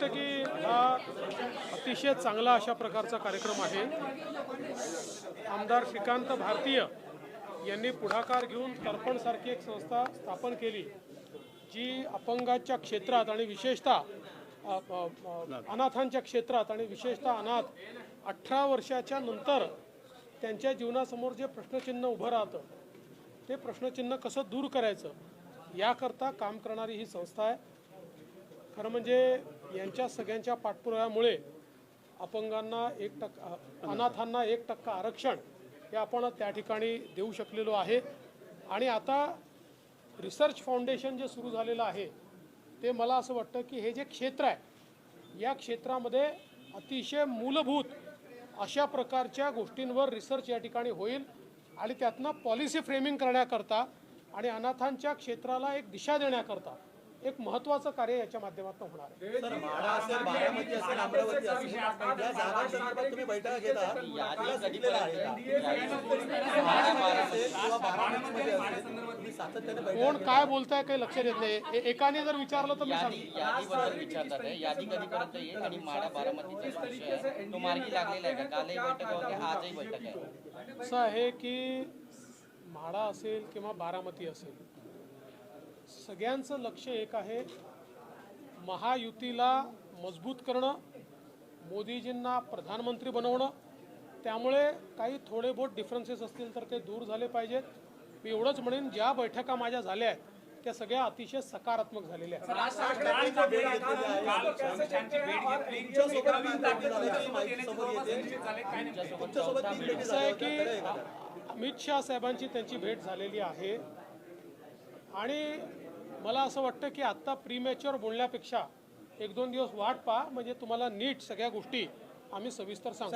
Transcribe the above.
वाटतं की हा अतिशय चांगला अशा प्रकारचा कार्यक्रम आहे. आमदार श्रीकांत भारतीय यांनी पुढाकार घेऊन तर्पणसारखी एक संस्था स्थापन केली जी अपंगाच्या क्षेत्रात आणि विशेषतः अनाथांच्या क्षेत्रात आणि विशेषतः अनाथ अठरा वर्षाच्या नंतर त्यांच्या जीवनासमोर जे प्रश्नचिन्ह उभं राहतं ते प्रश्नचिन्ह कसं दूर करायचं याकरता काम करणारी ही संस्था आहे. खरं म्हणजे यांच्या सगळ्यांच्या पाठपुराव्यामुळे अपंगांना एक टक्का अनाथांना एक टक्का आरक्षण हे आपण त्या ठिकाणी देऊ शकलेलो आहे. आणि आता रिसर्च फाउंडेशन जे सुरू झालेलं आहे ते मला असं वाटतं की हे जे क्षेत्र आहे या क्षेत्रामध्ये अतिशय मूलभूत अशा प्रकारच्या गोष्टींवर रिसर्च या ठिकाणी होईल आणि त्यातनं पॉलिसी फ्रेमिंग करण्याकरता आणि अनाथांच्या क्षेत्राला एक दिशा देण्याकरता एक महत्त्वाचं कार्य याच्या माध्यमातून होणार आहे. सर माढा असेल बारामती असेल अमरावती असेल या जागांसंदर्भात तुम्ही बैठका घेता तिला सुटलेलं आहे का? असेल किंवा बारामतीमध्ये असेल तुम्ही सातत्याने बैठका कोण काय बोलताय काही लक्षात येत नाही. ए- एकाने जर विचारलं तर मी यादी सांगतो. यादीबद्दल विचारतात आहे यादी कधीपर्यंत येईल आणि माडा बारामतीचा जो विषय आहे. तो मार्गी लागलेला आहे का? कालही बैठक होते आजही बैठक आहे. असं आहे की म्हाडा असेल किंवा बारामती असेल सगळ्यांचं लक्ष एक आहे महायुतीला मजबूत करणं मोदीजींना प्रधानमंत्री बनवणं. त्यामुळे काही थोडे बहुत डिफरन्सेस असतील तर ते दूर झाले पाहिजेत. मी एवढंच म्हणेन ज्या बैठका माझ्या झाल्या आहेत त्या सगळ्या अतिशय सकारात्मक झालेल्या आहेत. असं आहे. की अमित शहा साहेबांची त्यांची भेट झालेली आहे. आणि मला असं वाटतं की आत्ता प्रीमॅच्युअर बोलण्यापेक्षा एक दोन दिवस वाट पहा म्हणजे तुम्हाला नीट सगळ्या गोष्टी आम्ही सविस्तर सांगू.